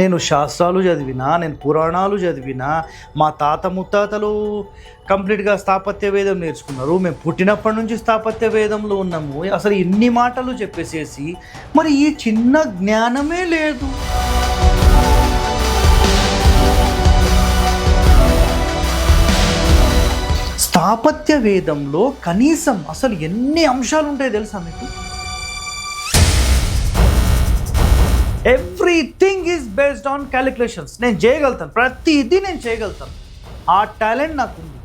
నేను శాస్త్రాలు చదివినా నేను పురాణాలు చదివినా మా తాత ముత్తాతలు కంప్లీట్గా స్థాపత్య వేదం నేర్చుకున్నారు. మేము పుట్టినప్పటి నుంచి స్థాపత్య వేదంలో ఉన్నాము. అసలు ఇన్ని మాటలు చెప్పేసేసి మరి ఈ చిన్న జ్ఞానమే లేదు. స్థాపత్య వేదంలో కనీసం అసలు ఎన్ని అంశాలు ఉంటాయి తెలుసా మీకు? Everything is based on calculations నేను చేయగలుగుతాను. ప్రతిదీ నేను చేయగలుగుతాను. ఆ టాలెంట్ నాకు ఉంది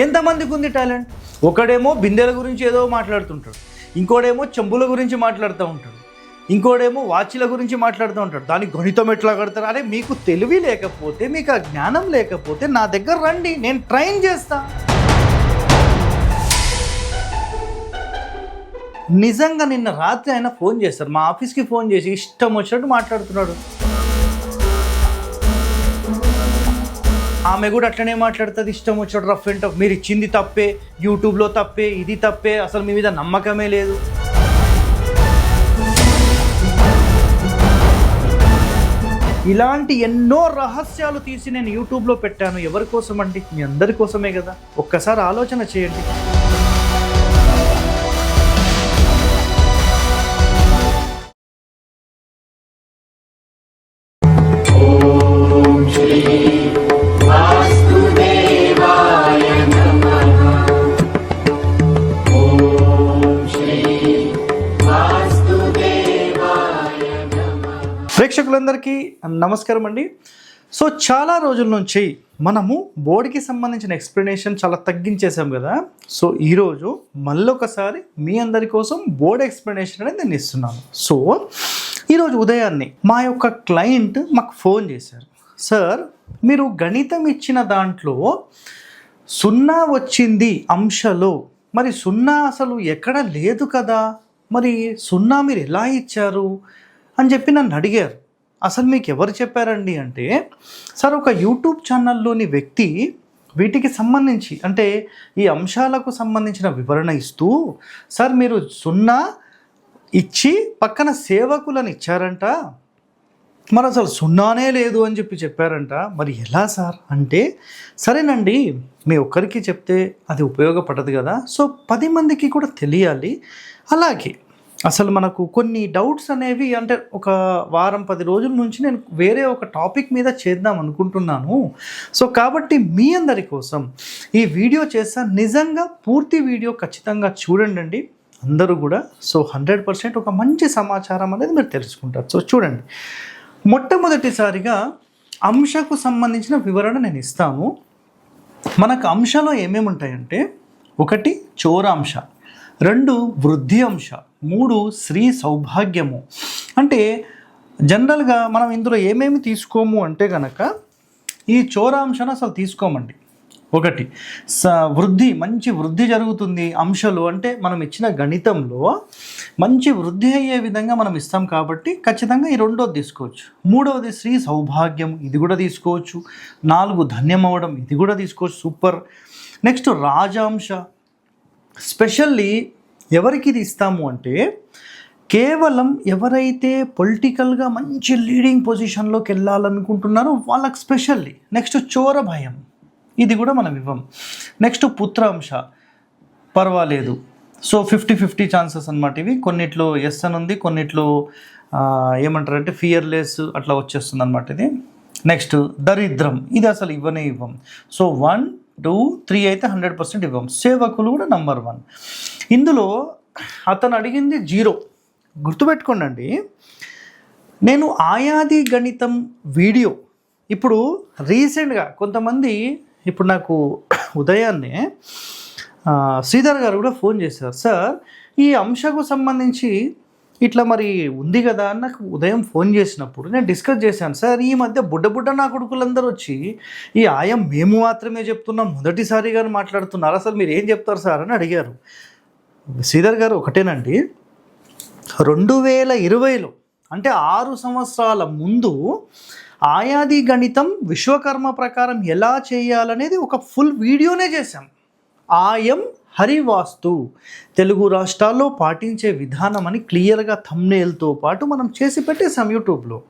ఎంతమందికి ఉంది టాలెంట్ ఒకడేమో బిందెల గురించి ఏదో మాట్లాడుతుంటాడు. ఇంకోడేమో చెంబుల గురించి మాట్లాడుతూ ఉంటాడు. ఇంకోడేమో వాచ్ల గురించి మాట్లాడుతూ ఉంటాడు. దానికి గణితం ఎట్లా కడతారు? అరే మీకు తెలివి లేకపోతే మీకు ఆ జ్ఞానం లేకపోతే నా దగ్గర రండి నేను ట్రైన్ చేస్తాను నిజంగా నిన్న రాత్రి ఆయన ఫోన్ చేస్తారు. మా ఆఫీస్కి ఫోన్ చేసి ఇష్టం వచ్చినట్టు మాట్లాడుతున్నాడు. ఆమె కూడా అట్లనే మాట్లాడుతుంది. ఇష్టం వచ్చాడు రఫ్ అండ్ టఫ్. మీరు ఇచ్చింది తప్పే యూట్యూబ్లో తప్పే ఇది తప్పే అసలు మీ మీద నమ్మకమే లేదు. ఇలాంటి ఎన్నో రహస్యాలు తీసి నేను యూట్యూబ్లో పెట్టాను. ఎవరి కోసం అండి మీ అందరి కోసమే కదా. ఒక్కసారి ఆలోచన చేయండి. అందరికీ నమస్కారం అండి. సో చాలా రోజుల నుంచి మనము బోర్డుకి సంబంధించిన ఎక్స్ప్లెనేషన్ చాలా తగ్గించేసాం కదా. సో ఈరోజు మళ్ళొకసారి మీ అందరి కోసం బోర్డ్ ఎక్స్ప్లెనేషన్ అనేది నేను ఇస్తున్నాను. సో ఈరోజు ఉదయాన్నే మా యొక్క క్లయింట్ మాకు ఫోన్ చేశారు. సార్ మీరు గణితం ఇచ్చిన దాంట్లో సున్నా వచ్చింది అంశలో మరి సున్నా అసలు ఎక్కడ లేదు కదా? మరి సున్నా మీరు ఎలా ఇచ్చారు? అని చెప్పి నన్ను అడిగారు. అసలు మీకు ఎవరు చెప్పారండి అంటే సార్ ఒక యూట్యూబ్ ఛానల్లోని వ్యక్తి వీటికి సంబంధించి అంటే ఈ అంశాలకు సంబంధించిన వివరణ ఇస్తూ సార్ మీరు సున్నా ఇచ్చి పక్కన సేవకులను ఇచ్చారంట. మరి అసలు సున్నానే లేదు అని చెప్పి చెప్పారంట. మరి ఎలా సార్? అంటే సరేనండి మీ ఒక్కరికి చెప్తే అది ఉపయోగపడదు కదా. సో పది మందికి కూడా తెలియాలి. అలాగే అసలు మనకు కొన్ని డౌట్స్ అనేవి అంటే ఒక వారం పది రోజుల నుంచి నేను వేరే ఒక టాపిక్ మీద చేద్దాం అనుకుంటున్నాను. సో కాబట్టి మీ అందరి కోసం ఈ వీడియో చేస్తా నిజంగా పూర్తి వీడియో ఖచ్చితంగా చూడండి అందరూ కూడా. సో హండ్రెడ్ పర్సెంట్ ఒక మంచి సమాచారం అనేది మీరు తెలుసుకుంటారు. సో చూడండి. మొట్టమొదటిసారిగా అంశకు సంబంధించిన వివరణ నేను ఇస్తాను. మనకు అంశలో ఏమేమి ఉంటాయంటే ఒకటి చోరాంశ. రెండు వృద్ధి అంశ. మూడు స్త్రీ సౌభాగ్యము. అంటే జనరల్గా మనం ఇందులో ఏమేమి తీసుకోము అంటే కనుక ఈ చోరాంశను అసలు తీసుకోమండి. ఒకటి స వృద్ధి మంచి వృద్ధి జరుగుతుంది అంశాలు. అంటే మనం ఇచ్చిన గణితంలో మంచి వృద్ధి అయ్యే విధంగా మనం ఇస్తాం కాబట్టి ఖచ్చితంగా ఈ రెండోది తీసుకోవచ్చు. మూడవది శ్రీ సౌభాగ్యం ఇది కూడా తీసుకోవచ్చు. నాలుగు ధన్యం అవ్వడం ఇది కూడా తీసుకోవచ్చు. సూపర్. నెక్స్ట్ రాజాంశ. స్పెషల్లీ ఎవరికి ఇది ఇస్తాము అంటే కేవలం ఎవరైతే పొలిటికల్గా మంచి లీడింగ్ పొజిషన్లోకి వెళ్ళాలనుకుంటున్నారో వాళ్ళకి స్పెషల్లీ నెక్స్ట్ చోర భయం. ఇది కూడా మనం ఇవ్వం. నెక్స్ట్ పుత్రాంశ. పర్వాలేదు. సో ఫిఫ్టీ ఫిఫ్టీ ఛాన్సెస్ అనమాట ఇవి. కొన్నిట్లో ఎస్ అని ఉంది కొన్నిట్లో ఏమంటారంటే ఫియర్లెస్ అట్లా వచ్చేస్తుంది అనమాట ఇది. నెక్స్ట్ దరిద్రం. ఇది అసలు ఇవ్వనే ఇవ్వం. సో వన్ టూ త్రీ అయితే హండ్రెడ్ పర్సెంట్ ఇవ్వం. సేవకులు కూడా నంబర్ వన్ ఇందులో అతను అడిగింది జీరో. గుర్తుపెట్టుకోండి నేను ఆయాది గణితం వీడియో ఇప్పుడు రీసెంట్గా కొంతమంది ఇప్పుడు నాకు ఉదయాన్నే శ్రీధర్ గారు కూడా ఫోన్ చేశారు. సార్ ఈ అంశకు సంబంధించి ఇట్లా మరి ఉంది కదా అని నాకు ఉదయం ఫోన్ చేసినప్పుడు నేను డిస్కస్ చేశాను. సార్ ఈ మధ్య బుడ్డ బుడ్డ నా కొడుకులందరూ వచ్చి ఈ ఆయం మేము మాత్రమే చెప్తున్నాం మొదటిసారిగా మాట్లాడుతున్నారు. అసలు మీరు ఏం చెప్తారు సార్? అని అడిగారు. శ్రీధర్ గారు ఒకటేనండి. రెండు వేల ఇరవైలో అంటే ఆరు సంవత్సరాల ముందు ఆయాది గణితం విశ్వకర్మ ప్రకారం ఎలా చేయాలనేది ఒక ఫుల్ వీడియోనే చేశాం. ఆయం హరివాస్తు. తెలుగు రాష్ట్రాల్లో పాటించే విధానం అని క్లియర్గా థమ్నేల్తో పాటు మనం చేసి పెట్టేసాం యూట్యూబ్లో.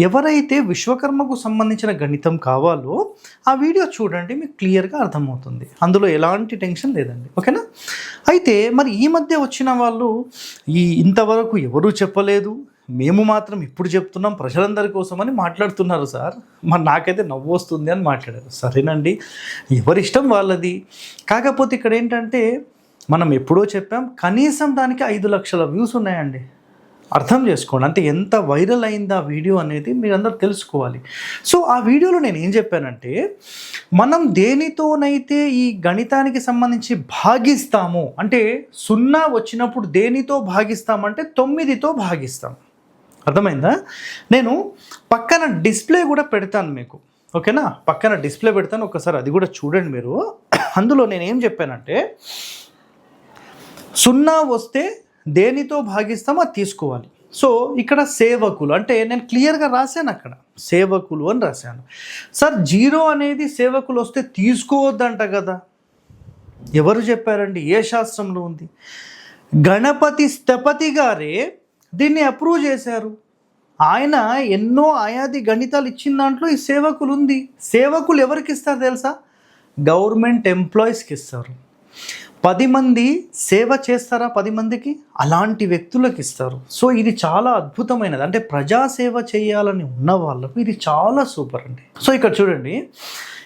ఎవరైతే విశ్వకర్మకు సంబంధించిన గణితం కావాలో ఆ వీడియో చూడండి మీకు క్లియర్గా అర్థమవుతుంది. అందులో ఎలాంటి టెన్షన్ లేదండి. ఓకేనా? అయితే మరి ఈ మధ్య వచ్చిన వాళ్ళు ఈ ఇంతవరకు ఎవరూ చెప్పలేదు మేము మాత్రం ఇప్పుడు చెప్తున్నాం ప్రజలందరి కోసం అని మాట్లాడుతున్నారు సార్. మరి నాకైతే నవ్వు వస్తుంది అని మాట్లాడారు. సరేనండి. ఎవరిష్టం వాళ్ళది? కాకపోతే ఇక్కడ ఏంటంటే మనం ఎప్పుడో చెప్పాం కనీసం దానికి ఐదు లక్షల వ్యూస్ ఉన్నాయండి. అర్థం చేసుకోండి. అంటే ఎంత వైరల్ అయింది ఆ వీడియో అనేది మీరందరూ తెలుసుకోవాలి. సో ఆ వీడియోలో నేను ఏం చెప్పానంటే మనం దేనితోనైతే ఈ గణితానికి సంబంధించి భాగిస్తాము అంటే సున్నా వచ్చినప్పుడు దేనితో భాగిస్తామంటే తొమ్మిదితో భాగిస్తాం. అర్థమైందా? నేను పక్కన డిస్ప్లే కూడా పెడతాను మీకు. ఓకేనా? పక్కన డిస్ప్లే పెడతాను ఒకసారి అది కూడా చూడండి మీరు. అందులో నేను ఏం చెప్పానంటే సున్నా వస్తే దేనితో భాగిస్తామో అది తీసుకోవాలి. సో ఇక్కడ సేవకులు అంటే నేను క్లియర్గా రాశాను అక్కడ. సేవకులు అని రాశాను. సార్ జీరో అనేది సేవకులు వస్తే తీసుకోవద్దంట కదా. ఎవరు చెప్పారండి? ఏ శాస్త్రంలో ఉంది? గణపతి స్థపతి గారే దీన్ని అప్రూవ్ చేశారు. ఆయన ఎన్నో ఆయాది గణితాలు ఇచ్చిన దాంట్లో ఈ సేవకులు ఉంది. సేవకులు ఎవరికి ఇస్తారు తెలుసా? గవర్నమెంట్ ఎంప్లాయీస్కి ఇస్తారు. పది మంది సేవ చేస్తారా పది మందికి? అలాంటి వ్యక్తులకు ఇస్తారు. సో ఇది చాలా అద్భుతమైనది. అంటే ప్రజాసేవ చేయాలని ఉన్న వాళ్ళకు ఇది చాలా సూపర్ అండి. సో ఇక్కడ చూడండి.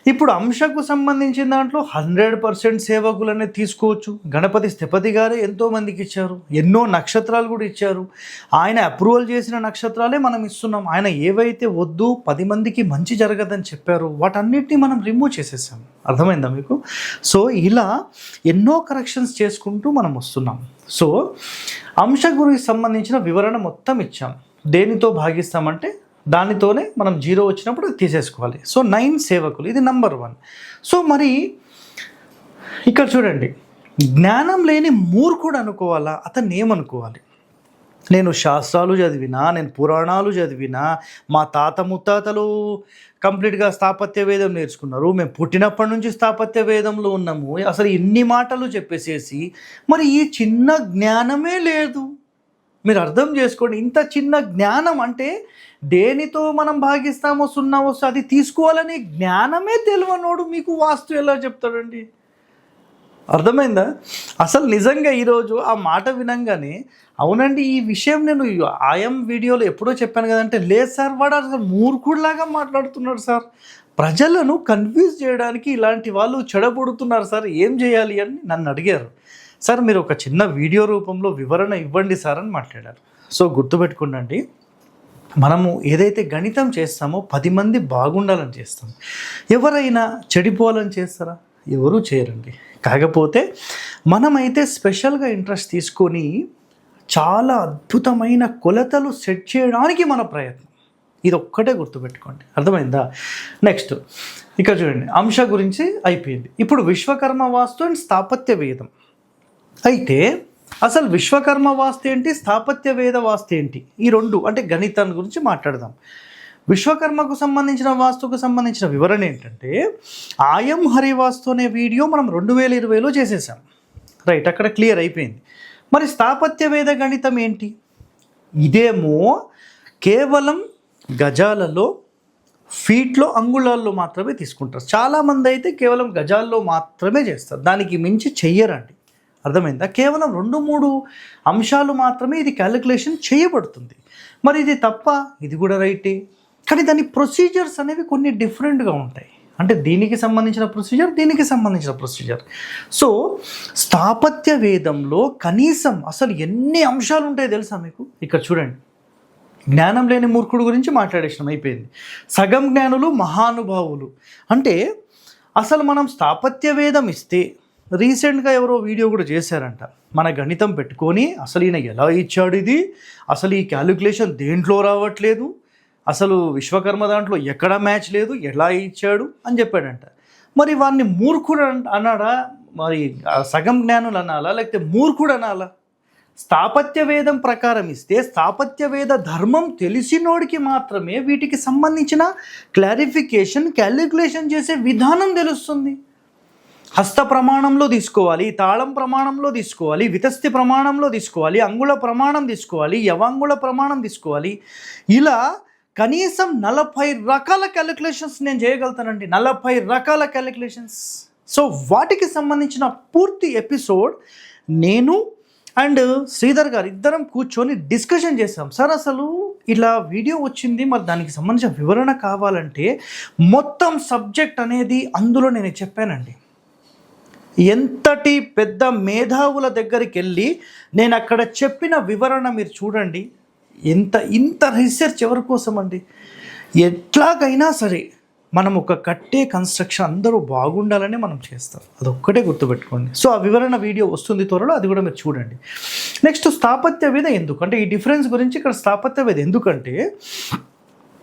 ఇప్పుడు అంశకు సంబంధించిన దాంట్లో హండ్రెడ్ పర్సెంట్ సేవకులనే తీసుకోవచ్చు. గణపతి స్థపతి గారే ఎంతో మందికి ఇచ్చారు. ఎన్నో నక్షత్రాలు కూడా ఇచ్చారు. ఆయన అప్రూవల్ చేసిన నక్షత్రాలే మనం ఇస్తున్నాం. ఆయన ఏవైతే వద్దు పది మందికి మంచి జరగదని చెప్పారు వాటన్నిటిని మనం రిమూవ్ చేసేసాం. అర్థమైందా మీకు? సో ఇలా ఎన్నో కరెక్షన్స్ చేసుకుంటూ మనం వస్తున్నాం. సో అంశ గురికి సంబంధించిన వివరణ మొత్తం ఇచ్చాం. దేనితో భాగిస్తామంటే దానితోనే మనం జీరో వచ్చినప్పుడు తీసేసుకోవాలి. సో నైన్ సేవకులు ఇది నంబర్ వన్. సో మరి ఇక్కడ చూడండి జ్ఞానం లేని మూర్ఖుడు అనుకోవాలా? అతన్ని ఏమనుకోవాలి? నేను శాస్త్రాలు చదివినా నేను పురాణాలు చదివినా మా తాత ముత్తాతలు కంప్లీట్గా స్థాపత్య వేదం నేర్చుకున్నారు. మేము పుట్టినప్పటి నుంచి స్థాపత్య వేదంలో ఉన్నాము. అసలు ఇన్ని మాటలు చెప్పేసేసి మరి ఈ చిన్న జ్ఞానమే లేదు. మీరు అర్థం చేసుకోండి. ఇంత చిన్న జ్ఞానం అంటే దేనితో మనం భాగిస్తామో సున్నా వస్తే అది తీసుకోవాలని జ్ఞానమే తెలియనోడు మీకు వాస్తు ఎలా చెప్తాడండి? అర్థమైందా? అసలు నిజంగా ఈరోజు ఆ మాట వినంగానే అవునండి ఈ విషయం నేను ఆయం వీడియోలో ఎప్పుడో చెప్పాను కదంటే లేదు సార్ వాడు అసలు మూర్ఖుడిలాగా మాట్లాడుతున్నాడు సార్. ప్రజలను కన్ఫ్యూజ్ చేయడానికి ఇలాంటి వాళ్ళు చెడబడుతున్నారు సార్. ఏం చేయాలి అని నన్ను అడిగారు. సార్ మీరు ఒక చిన్న వీడియో రూపంలో వివరణ ఇవ్వండి సార్ అని మాట్లాడారు. సో గుర్తుపెట్టుకుండండి. మనము ఏదైతే గణితం చేస్తామో పది మంది బాగుండాలని చేస్తాం. ఎవరైనా చెడిపోవాలని చేస్తారా? ఎవరూ చేయరండి. కాకపోతే మనమైతే స్పెషల్గా ఇంట్రెస్ట్ తీసుకొని చాలా అద్భుతమైన కొలతలు సెట్ చేయడానికి మన ప్రయత్నం. ఇది ఒక్కటే గుర్తుపెట్టుకోండి. అర్థమైందా? నెక్స్ట్ ఇక్కడ చూడండి. అంశ గురించి అయిపోయింది. ఇప్పుడు విశ్వకర్మ వాస్తు అండ్ స్థాపత్య వేదం. అయితే అసలు విశ్వకర్మ వాస్తు ఏంటి? స్థాపత్య వేద వాస్తు ఏంటి? ఈ రెండు అంటే గణితాన్ని గురించి మాట్లాడదాం. విశ్వకర్మకు సంబంధించిన వాస్తుకు సంబంధించిన వివరణ ఏంటంటే ఆయం హరివాస్తు అనే వీడియో మనం రెండు వేల ఇరవైలో చేసేసాం. రైట్ అక్కడ క్లియర్ అయిపోయింది. మరి స్థాపత్య వేద గణితం ఏంటి? ఇదేమో కేవలం గజాలలో ఫీట్లో అంగుళాల్లో మాత్రమే తీసుకుంటారు. చాలామంది అయితే కేవలం గజాల్లో మాత్రమే చేస్తారు. దానికి మించి చెయ్యరండి. అర్థమైందా? కేవలం రెండు మూడు అంశాలు మాత్రమే ఇది క్యాలిక్యులేషన్ చేయబడుతుంది. మరి ఇది తప్ప ఇది కూడా రైటే కానీ దాని ప్రొసీజర్స్ అనేవి కొన్ని డిఫరెంట్గా ఉంటాయి. అంటే దీనికి సంబంధించిన ప్రొసీజర్ దీనికి సంబంధించిన ప్రొసీజర్ సో స్థాపత్య వేదంలో కనీసం అసలు ఎన్ని అంశాలు ఉంటాయో తెలుసా మీకు? ఇక్కడ చూడండి. జ్ఞానం లేని మూర్ఖుడు గురించి మాట్లాడేసిన అయిపోయింది. సగం జ్ఞానులు మహానుభావులు. అంటే అసలు మనం స్థాపత్య వేదం ఇస్తే రీసెంట్గా ఎవరో వీడియో కూడా చేశారంట. మన గణితం పెట్టుకొని అసలు ఈయన ఎలా ఇచ్చాడు ఇది? అసలు ఈ క్యాలిక్యులేషన్ దేంట్లో రావట్లేదు? అసలు విశ్వకర్మ దాంట్లో ఎక్కడా మ్యాచ్ లేదు? ఎలా ఇచ్చాడు? అని చెప్పాడంట. మరి వాడిని మూర్ఖుడు అన్- అన్నాడా? మరి సగం జ్ఞానులు అనాలా లేకపోతే మూర్ఖుడు అనాలా స్థాపత్య వేదం ప్రకారం ఇస్తే స్థాపత్యవేద ధర్మం తెలిసినోడికి మాత్రమే వీటికి సంబంధించిన క్లారిఫికేషన్ క్యాలిక్యులేషన్ చేసే విధానం తెలుస్తుంది. హస్త ప్రమాణంలో తీసుకోవాలి తాళం ప్రమాణంలో తీసుకోవాలి వితస్తి ప్రమాణంలో తీసుకోవాలి అంగుళ ప్రమాణం తీసుకోవాలి యవాంగుళ ప్రమాణం తీసుకోవాలి. ఇలా కనీసం నలభై రకాల క్యాలిక్యులేషన్స్ నేను చేయగలుగుతానండి. నలభై రకాల క్యాలిక్యులేషన్స్ సో వాటికి సంబంధించిన పూర్తి ఎపిసోడ్ నేను అండ్ శ్రీధర్ గారు ఇద్దరం కూర్చొని డిస్కషన్ చేసాం సార్ అసలు ఇలా వీడియో వచ్చింది మరి దానికి సంబంధించిన వివరణ కావాలంటే మొత్తం సబ్జెక్ట్ అనేది అందులో నేను చెప్పానండి. ఎంతటి పెద్ద మేధావుల దగ్గరికి వెళ్ళి నేను అక్కడ చెప్పిన వివరణ మీరు చూడండి. ఎంత ఇంత రీసెర్చ్ ఎవరి కోసం అండి ఎట్లాగైనా సరే మనం ఒక కట్టే కన్స్ట్రక్షన్ అందరూ బాగుండాలని మనం చేస్తాం. అదొక్కటే గుర్తుపెట్టుకోండి. సో ఆ వివరణ వీడియో వస్తుంది త్వరలో అది కూడా మీరు చూడండి. నెక్స్ట్ స్థాపత్య వేద ఈ డిఫరెన్స్ గురించి ఇక్కడ స్థాపత్య వేద ఎందుకంటే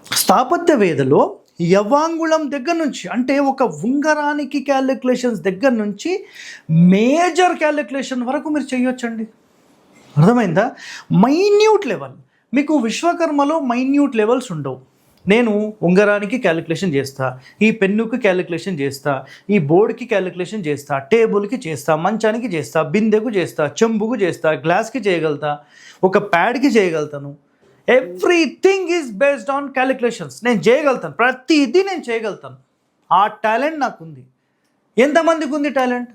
స్థాపత్య వేదలో యవాంగుళం దగ్గర నుంచి అంటే ఒక ఉంగరానికి క్యాలిక్యులేషన్స్ దగ్గర నుంచి మేజర్ క్యాలిక్యులేషన్ వరకు మీరు చేయొచ్చండి. అర్థమైందా? మైన్యూట్ లెవెల్ మీకు విశ్వకర్మలో మైన్యూట్ లెవెల్స్ ఉండవు. నేను ఉంగరానికి క్యాలిక్యులేషన్ చేస్తా ఈ పెన్నుకి క్యాలిక్యులేషన్ చేస్తా ఈ బోర్డుకి క్యాలిక్యులేషన్ చేస్తా టేబుల్కి చేస్తా మంచానికి చేస్తా బిందెకు చేస్తా చెంబుకు చేస్తా గ్లాస్కి చేయగలుగుతా ఒక ప్యాడ్కి చేయగలుగుతాను. Everything is based on calculations నేను చేయగలుగుతాను. ప్రతిదీ నేను చేయగలుగుతాను. ఆ టాలెంట్ నాకుంది. ఎంతమందికి ఉంది టాలెంట్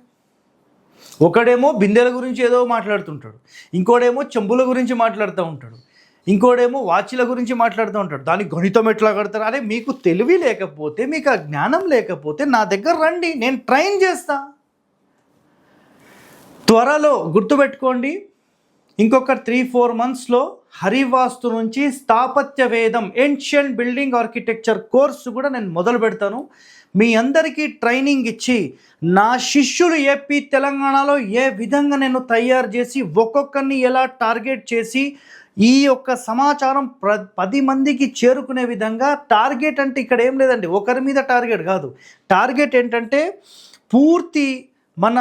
ఒకడేమో బిందెల గురించి ఏదో మాట్లాడుతుంటాడు. ఇంకోడేమో చెంబుల గురించి మాట్లాడుతూ ఉంటాడు. ఇంకోడేమో వాచ్ల గురించి మాట్లాడుతూ ఉంటాడు. దానికి గణితం ఎట్లా కడతారు? అరే మీకు తెలివి లేకపోతే మీకు ఆ జ్ఞానం లేకపోతే నా దగ్గర రండి నేను ట్రైన్ చేస్తా. త్వరలో గుర్తుపెట్టుకోండి. ఇంకొక త్రీ ఫోర్ మంత్స్లో హరివాస్తు నుంచి స్థాపత్య వేదం ఏన్షియన్ బిల్డింగ్ ఆర్కిటెక్చర్ కోర్సు కూడా నేను మొదలు పెడతాను. మీ అందరికీ ట్రైనింగ్ ఇచ్చి నా శిష్యులు ఏపీ తెలంగాణలో ఏ విధంగా నేను తయారు చేసి ఒక్కొక్కరిని ఎలా టార్గెట్ చేసి ఈ యొక్క సమాచారం ప్ర పది మందికి చేరుకునే విధంగా టార్గెట్ అంటే ఇక్కడ ఏం లేదండి ఒకరి మీద టార్గెట్ కాదు. టార్గెట్ ఏంటంటే పూర్తి మన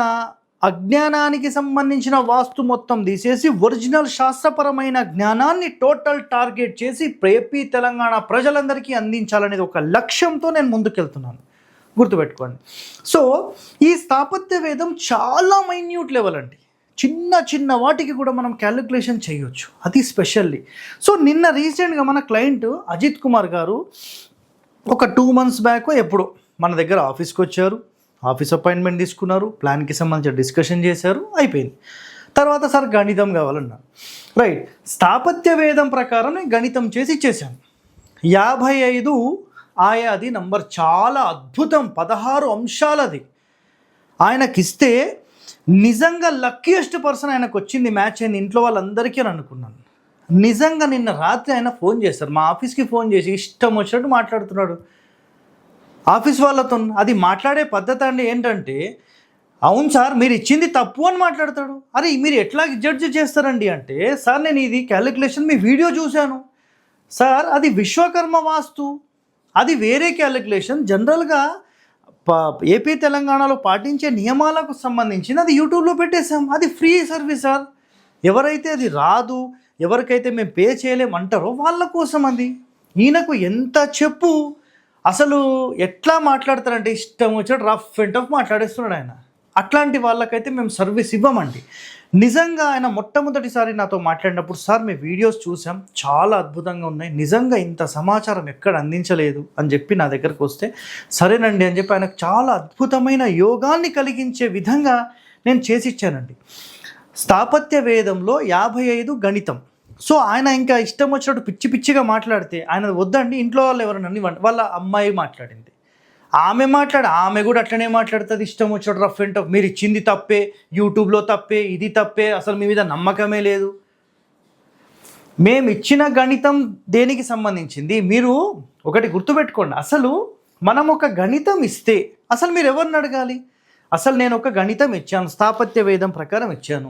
అజ్ఞానానికి సంబంధించిన వాస్తు మొత్తం తీసేసి ఒరిజినల్ శాస్త్రపరమైన జ్ఞానాన్ని టోటల్ టార్గెట్ చేసి ఏపీ తెలంగాణ ప్రజలందరికీ అందించాలనేది ఒక లక్ష్యంతో నేను ముందుకెళ్తున్నాను. గుర్తుపెట్టుకోండి. సో ఈ స్థాపత్య వేదం చాలా మైన్యూట్ లెవెల్ అండి. చిన్న చిన్న వాటికి కూడా మనం క్యాలిక్యులేషన్ చేయొచ్చు. అది స్పెషల్లీ సో నిన్న రీసెంట్గా మన క్లయింట్ అజిత్ కుమార్ గారు ఒక టూ మంత్స్ బ్యాక్ ఎప్పుడు మన దగ్గర ఆఫీస్కి వచ్చారు. ఆఫీస్ అపాయింట్మెంట్ తీసుకున్నారు ప్లాన్కి సంబంధించిన డిస్కషన్ చేశారు అయిపోయింది. తర్వాత సార్ గణితం కావాలన్నారు. రైట్ స్థాపత్య వేదం ప్రకారం నేను గణితం చేసి ఇచ్చేసాను యాభై ఐదు ఆయాది నంబర్ చాలా అద్భుతం పదహారు అంశాలది. ఆయనకిస్తే నిజంగా లక్కీయెస్ట్ పర్సన్ ఆయనకు వచ్చింది మ్యాచ్ అయింది ఇంట్లో వాళ్ళందరికీ అని అనుకున్నాను. నిజంగా నిన్న రాత్రి ఆయన ఫోన్ చేశారు మా ఆఫీస్కి ఫోన్ చేసి ఇష్టం వచ్చినట్టు మాట్లాడుతున్నాడు. ఆఫీస్ వాళ్ళతో అది మాట్లాడే పద్ధతి అండి ఏంటంటే అవును సార్ మీరు ఇచ్చింది తప్పు అని మాట్లాడతాడు. అరే మీరు ఎట్లా జడ్జ్ చేస్తారండి అంటే సార్ నేను ఇది క్యాలిక్యులేషన్ మీ వీడియో చూశాను. సార్ అది విశ్వకర్మ వాస్తు. అది వేరే క్యాలిక్యులేషన్. జనరల్గా ఏపీ తెలంగాణలో పాటించే నియమాలకు సంబంధించిన అది యూట్యూబ్లో పెట్టేశాం. అది ఫ్రీ సర్వీస్ సార్. ఎవరైతే అది రాదు ఎవరికైతే మేము పే చేయలేమంటారో వాళ్ళ కోసం అది. ఈయనకు ఎంత చెప్పు అసలు ఎట్లా మాట్లాడతారంటే ఇష్టం వచ్చాడు రఫ్ అండ్ టఫ్ మాట్లాడేస్తున్నాడు ఆయన. అట్లాంటి వాళ్ళకైతే మేము సర్వీస్ ఇవ్వమండి. నిజంగా ఆయన మొట్టమొదటిసారి నాతో మాట్లాడినప్పుడు సార్ మీ వీడియోస్ చూసాం. చాలా అద్భుతంగా ఉన్నాయి. నిజంగా ఇంత సమాచారం ఎక్కడ అందించలేదు? అని చెప్పి నా దగ్గరకు వస్తే సరేనండి అని చెప్పి ఆయనకు చాలా అద్భుతమైన యోగాన్ని కలిగించే విధంగా నేను చేసి ఇచ్చానండి. స్థాపత్య వేదంలో యాభై ఐదు గణితం. సో ఆయన ఇంకా ఇష్టం వచ్చినట్టు పిచ్చి పిచ్చిగా మాట్లాడితే ఆయన వద్దండి ఇంట్లో వాళ్ళు ఎవరన్నా వాళ్ళ అమ్మాయి మాట్లాడింది. ఆమె మాట్లాడ ఆమె కూడా అట్లనే మాట్లాడుతుంది ఇష్టం వచ్చాడు రఫ్ అండ్ టఫ్. మీరు ఇచ్చింది తప్పే యూట్యూబ్లో తప్పే ఇది తప్పే అసలు మీ మీద నమ్మకమే లేదు. మేము ఇచ్చిన గణితం దేనికి సంబంధించింది? మీరు ఒకటి గుర్తుపెట్టుకోండి. అసలు మనం ఒక గణితం ఇస్తే అసలు మీరు ఎవరిని అడగాలి? అసలు నేను ఒక గణితం ఇచ్చాను స్థాపత్య వేదం ప్రకారం ఇచ్చాను.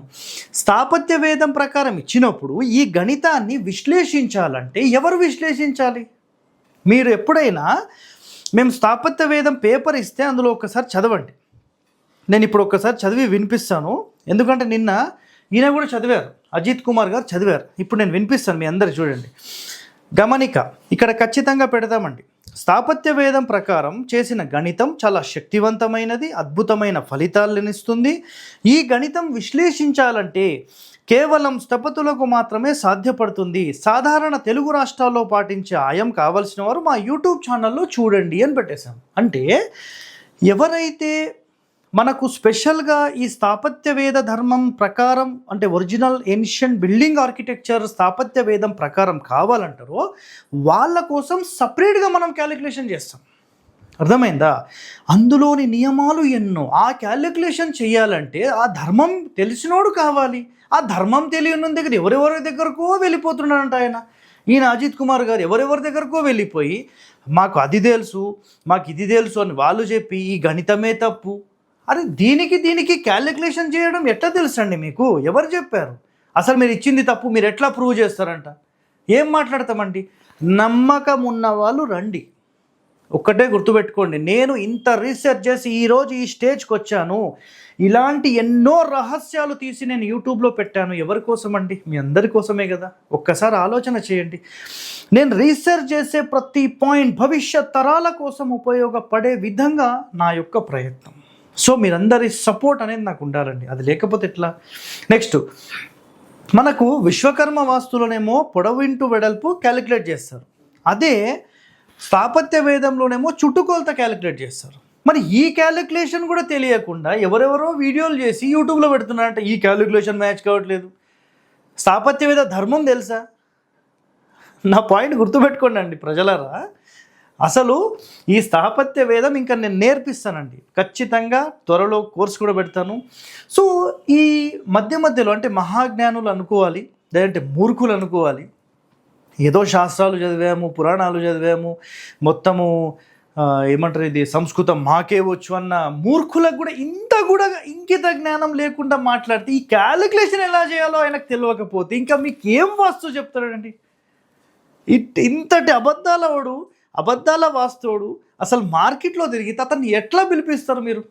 స్థాపత్య వేదం ప్రకారం ఇచ్చినప్పుడు ఈ గణితాన్ని విశ్లేషించాలంటే ఎవరు విశ్లేషించాలి? మీరు ఎప్పుడైనా మేము స్థాపత్య వేదం పేపర్ ఇస్తే అందులో ఒకసారి చదవండి. నేను ఇప్పుడు ఒకసారి చదివి వినిపిస్తాను. ఎందుకంటే నిన్న ఈయన కూడా చదివారు. అజిత్ కుమార్ గారు చదివారు. ఇప్పుడు నేను వినిపిస్తాను మీ అందరు చూడండి. గమనిక ఇక్కడ ఖచ్చితంగా పెడతామండి స్థాపత్య వేదం ప్రకారం చేసిన గణితం చాలా శక్తివంతమైనది అద్భుతమైన ఫలితాలనిస్తుంది. ఈ గణితం విశ్లేషించాలంటే కేవలం స్థపతులకు మాత్రమే సాధ్యపడుతుంది. సాధారణ తెలుగు రాష్ట్రాల్లో పాటించే ఆయం కావలసిన వారు మా యూట్యూబ్ ఛానల్లో చూడండి అని పెట్టేశాం. అంటే ఎవరైతే మనకు స్పెషల్గా ఈ స్థాపత్య వేద ధర్మం ప్రకారం అంటే ఒరిజినల్ ఏన్షియంట్ బిల్డింగ్ ఆర్కిటెక్చర్ స్థాపత్య వేదం ప్రకారం కావాలంటారో వాళ్ళ కోసం సపరేట్గా మనం క్యాలిక్యులేషన్ చేస్తాం. అర్థమైందా? అందులోని నియమాలు ఎన్నో. ఆ క్యాలిక్యులేషన్ చేయాలంటే ఆ ధర్మం తెలిసినోడు కావాలి. ఆ ధర్మం తెలియని దగ్గర ఎవరెవరి దగ్గరకో వెళ్ళిపోతున్నాడంట ఆయన. ఈయన అజిత్ కుమార్ గారు ఎవరెవరి దగ్గరకో వెళ్ళిపోయి మాకు అది తెలుసు మాకు ఇది తెలుసు అని వాళ్ళు చెప్పి ఈ గణితమే తప్పు అరే దీనికి దీనికి క్యాలిక్యులేషన్ చేయడం ఎట్లా తెలుసండి మీకు? ఎవరు చెప్పారు? అసలు మీరు ఇచ్చింది తప్పు మీరు ఎట్లా ప్రూవ్ చేస్తారంట? ఏం మాట్లాడతామండి? నమ్మకం ఉన్న వాళ్ళు రండి. ఒక్కటే గుర్తుపెట్టుకోండి నేను ఇంత రీసెర్చ్ చేసి ఈరోజు ఈ స్టేజ్కి వచ్చాను. ఇలాంటి ఎన్నో రహస్యాలు తీసి నేను యూట్యూబ్లో పెట్టాను. ఎవరి కోసం అండి మీ అందరి కోసమే కదా. ఒక్కసారి ఆలోచన చేయండి. నేను రీసెర్చ్ చేసే ప్రతి పాయింట్ భవిష్యత్ తరాల కోసం ఉపయోగపడే విధంగా నా యొక్క ప్రయత్నం. సో మీరందరి సపోర్ట్ అనేది నాకు ఉండాలండి. అది లేకపోతే ఎట్లా? నెక్స్ట్ మనకు విశ్వకర్మ వాస్తులోనేమో పొడవింటు వెడల్పు క్యాలిక్యులేట్ చేస్తారు. అదే స్థాపత్య వేదంలోనేమో చుట్టుకొలత క్యాలిక్యులేట్ చేస్తారు. మరి ఈ క్యాలిక్యులేషన్ కూడా తెలియకుండా ఎవరెవరో వీడియోలు చేసి యూట్యూబ్లో పెడుతున్నారంటే ఈ క్యాలిక్యులేషన్ మ్యాచ్ కావట్లేదు. స్థాపత్య వేద ధర్మం తెలుసా? నా పాయింట్ గుర్తుపెట్టుకోండి అండి ప్రజలరా. అసలు ఈ స్థాపత్య వేదం ఇంకా నేను నేర్పిస్తానండి. ఖచ్చితంగా త్వరలో కోర్స్ కూడా పెడతాను. సో ఈ మధ్య మధ్యలో అంటే మహాజ్ఞానులు అనుకోవాలి లేదంటే మూర్ఖులు అనుకోవాలి. ఏదో శాస్త్రాలు చదివాము పురాణాలు చదివాము మొత్తము ఏమంటారు ఇది సంస్కృతం మాకే వచ్చు అన్న మూర్ఖులకు కూడా ఇంత కూడా ఇంకిత జ్ఞానం లేకుండా మాట్లాడితే ఈ క్యాలిక్యులేషన్ ఎలా చేయాలో ఆయనకు తెలియకపోతే ఇంకా మీకు ఏం వాస్తు చెప్తాడండి? ఇట్ ఇంతటి అబద్ధాల వాడు అబద్ధాల వాస్తవుడు అసలు మార్కెట్లో తిరిగితే అతన్ని ఎట్లా పిలిపిస్తారు మీరు?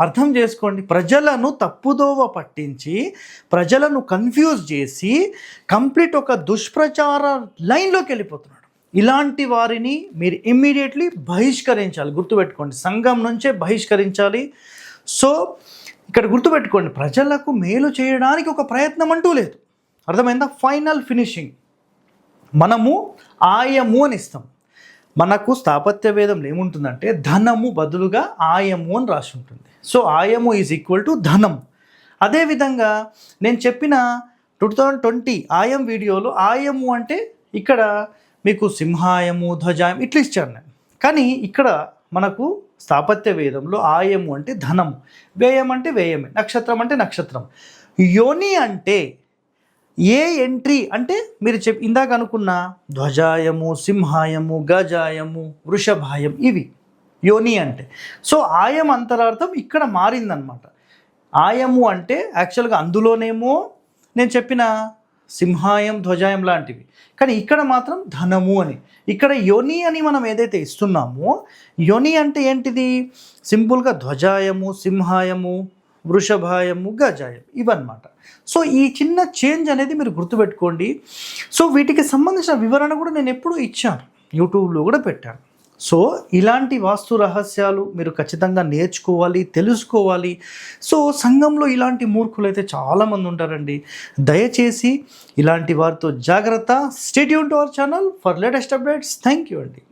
అర్థం చేసుకోండి. ప్రజలను తప్పుదోవ పట్టించి ప్రజలను కన్ఫ్యూజ్ చేసి కంప్లీట్ ఒక దుష్ప్రచార లైన్లోకి వెళ్ళిపోతున్నాడు. ఇలాంటి వారిని మీరు ఇమ్మీడియట్లీ బహిష్కరించాలి. గుర్తుపెట్టుకోండి. సంఘం నుంచే బహిష్కరించాలి. సో ఇక్కడ గుర్తుపెట్టుకోండి. ప్రజలకు మేలు చేయడానికి ఒక ప్రయత్నం అంటూ లేదు. అర్థమైందా? ఫైనల్ ఫినిషింగ్ మనము ఆయము అని ఇస్తాం. మనకు స్థాపత్య వేదంలో ఏముంటుందంటే ధనము బదులుగా ఆయము అని రాసి ఉంటుంది. సో ఆయము ఈజ్ ఈక్వల్ టు ధనం. అదేవిధంగా నేను చెప్పిన టూ థౌజండ్ ట్వంటీ ఆయం వీడియోలో ఆయము అంటే ఇక్కడ మీకు సింహాయము ధ్వజాయం ఇట్లా ఇచ్చాను నేను కానీ ఇక్కడ మనకు స్థాపత్య వేదంలో ఆయము అంటే ధనము. వ్యయం అంటే వ్యయమే నక్షత్రం అంటే నక్షత్రం. యోని అంటే ఏ ఎంట్రీ? అంటే మీరు చెప్ ఇందాక అనుకున్న ధ్వజాయము సింహాయము గజాయము వృషభాయం ఇవి. యోని అంటే. సో ఆయం అంతరార్థం ఇక్కడ మారిందనమాట. ఆయము అంటే యాక్చువల్గా అందులోనేమో నేను చెప్పిన సింహాయం ధ్వజాయం లాంటివి. కానీ ఇక్కడ మాత్రం ధనము అని. ఇక్కడ యోని అని మనం ఏదైతే ఇస్తున్నామో యోని అంటే ఏంటిది? సింపుల్గా ధ్వజాయము సింహాయము వృషభాయము గజాయం ఇవన్నమాట. సో ఈ చిన్న చేంజ్ అనేది మీరు గుర్తుపెట్టుకోండి. సో వీటికి సంబంధించిన వివరణ కూడా నేను ఎప్పుడూ ఇచ్చాను. యూట్యూబ్లో కూడా పెట్టాను. సో ఇలాంటి వాస్తు రహస్యాలు మీరు ఖచ్చితంగా నేర్చుకోవాలి తెలుసుకోవాలి. సో సంఘంలో ఇలాంటి మూర్ఖులు అయితే చాలామంది ఉంటారండి. దయచేసి ఇలాంటి వారితో జాగ్రత్త. Stay tuned to our channel for latest updates thank you అండి.